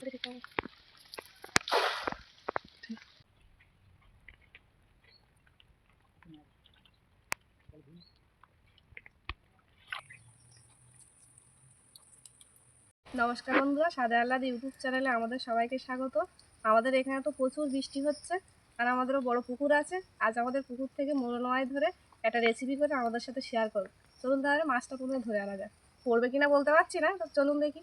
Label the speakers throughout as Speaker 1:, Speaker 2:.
Speaker 1: নমস্কার বন্ধুরা, সাদা আহ্লাদ ইউটিউব চ্যানেলে আমাদের সবাইকে স্বাগত। আমাদের এখানে তো প্রচুর বৃষ্টি হচ্ছে আর আমাদেরও বড় পুকুর আছে। আজ আমাদের পুকুর থেকে মোরনমাই ধরে একটা রেসিপি করে আমাদের সাথে শেয়ার করো চলুন তাহলে মাছটা প্রথমে ধরে আনা যায় পড়বে কিনা বলতে পারছি না, তো চলুন দেখি।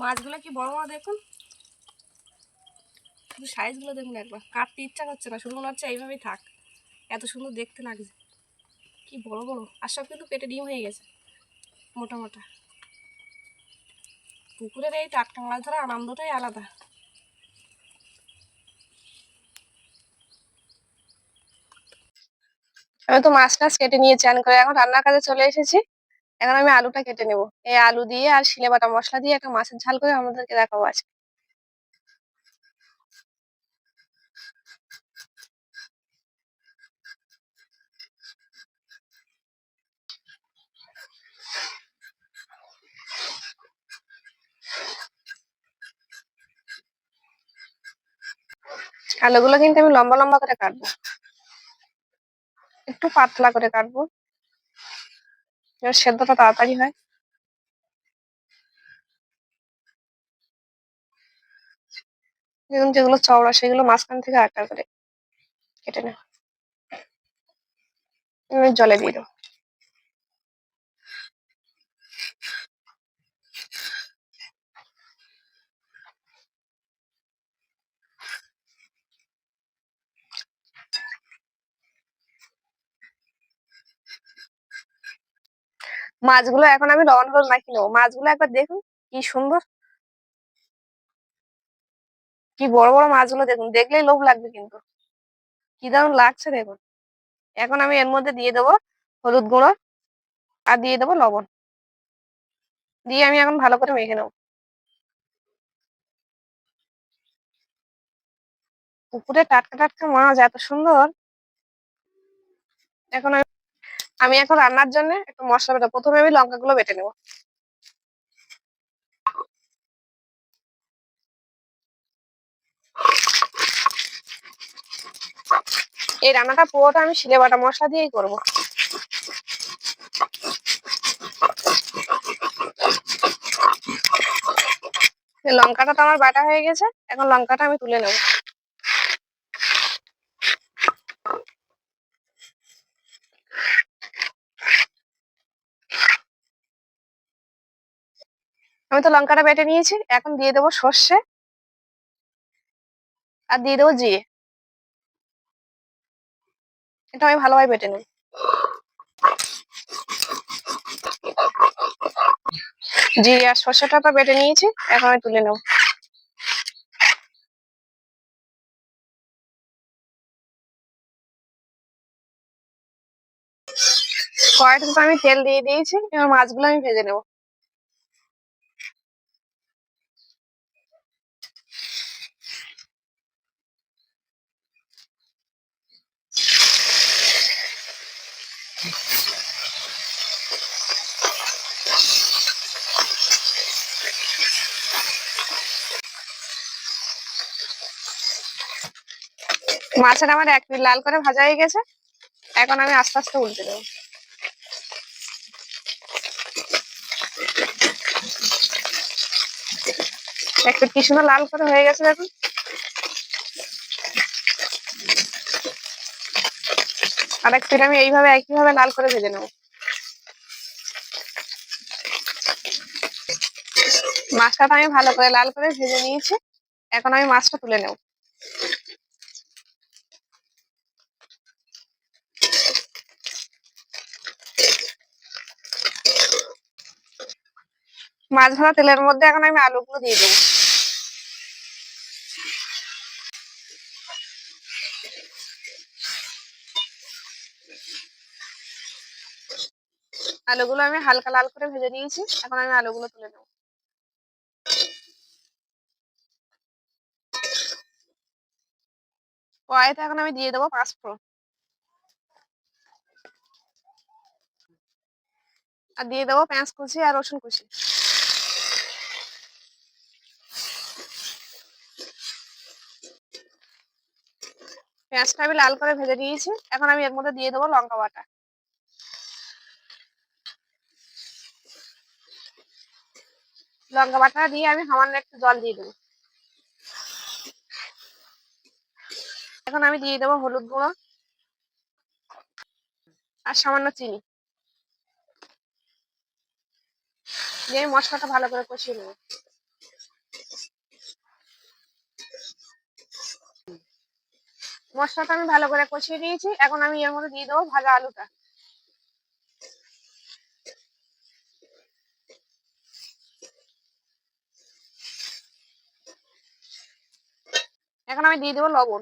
Speaker 1: মাছগুলো কি বড় বড় দেখুন? শুধু সাইজগুলো দেখুন একবার। কাটতে ইচ্ছা করছে না, শুধু মনে হচ্ছে এইভাবেই থাক। এত সুন্দর দেখতে লাগছে। কি বড় বড়। আর সব কিন্তু পেটে ডিম হয়ে গেছে। মোটা মোটা। পুকুরের এই টাটকা মাছ ধরার আনন্দটাই আলাদা। আমি তো মাছ টাছ কেটে নিয়ে চান করে এখন রান্নার কাজে চলে এসেছি। এখন আমি আলুটা কেটে নেব। এই আলু দিয়ে আর শিলে বাটা মশলা দিয়ে একটা মাছের ঝাল করে আমাদেরকে দেখাবো আজকে। আলুগুলো কিন্তু আমি লম্বা লম্বা করে কাটবো। একটু পাতলা করে কাটবো। যেন সেদ্ধটা তাড়াতাড়ি হয়। যেগুলো চওড়া, সেগুলো মাঝখান থেকে আটা করে কেটে নেওয়া। জলে দিয়ে দেবো। মাছগুলো এখন আমি লবণ হলুদ মাখিয়ে নেব? মাছগুলো একবার দেখুন, কি সুন্দর। কি বড় বড় মাছগুলো দেখুন, দেখলেই লোভ লাগবে কিন্তু। কি দারুণ লাগছে দেখুন। এখন আমি এর মধ্যে দিয়ে দেবো হলুদ গুঁড়ো আর দিয়ে দেবো লবণ। দিয়ে আমি এখন ভালো করে মেখে নেব। পুকুরে টাটকা টাটকা মাছ, এত সুন্দর। এখন আমি আমি এখন রান্নার জন্য একটু মশলা বেটা, প্রথমে আমি লঙ্কাগুলো বেটে নেব। এই রান্নাটা পুরোটা আমি শিলে বাটা মশলা দিয়েই করব। লঙ্কাটা তো আমার বাটা হয়ে গেছে, এখন লঙ্কাটা আমি তুলে নেব। আমি তো লঙ্কাটা বেটে নিয়েছি, এখন দিয়ে দেবো সর্ষে। আর দিয়ে দেবো জিরে। এটা আমি ভালোভাবে বেটে নেব। জিরে আর সর্ষেটা তো বেটে নিয়েছি, এখন আমি তুলে নেব। কড়াইতে তো আমি তেল দিয়ে দিয়েছি, এবার মাছগুলো আমি ভেজে নেব। মাছের আমার এক পিঠ লাল করে ভাজা হয়ে গেছে। এখন আমি আস্তে আস্তে উল্টে দেবো। এক পিঠ কি সুন্দর লাল করে হয়ে গেছে দেখুন আর এক আমি এইভাবে একইভাবে লাল করে ভেজে নেব। মাছটা আমি ভালো করে লাল করে ভেজে নিয়েছি। এখন আমি মাছটা তুলে নেব। মাছ ভাজা তেলের মধ্যে এখন আমি আলুগুলো দিয়ে দেবো। আলুগুলো আমি হালকা লাল করে ভেজে নিয়েছি, এখন আমি আলুগুলো তুলে নেব। কড়াইতে এখন আমি দিয়ে দেবো পাঁচ ফোড়ন। আর দিয়ে দেবো পেঁয়াজ কুচি আর রসুন কুচি। পেঁয়াজটা আমি লাল করে ভেজে নিয়েছি। এখন আমি এর মধ্যে দিয়ে দেবো লঙ্কা বাটা। লঙ্কা বাটা দিয়ে আমি সামান্য একটু জল দিয়ে দেবো। এখন আমি দিয়ে দেবো হলুদ গুঁড়ো আর সামান্য চিনি। দিয়ে আমি মশলাটা ভালো করে কষিয়ে নেব। মশলাটা আমি ভালো করে কষিয়ে নিয়েছি। এখন আমি এর মধ্যে দিয়ে দেবো ভাজা আলুটা। এখন আমি দিয়ে দেবো লবণ।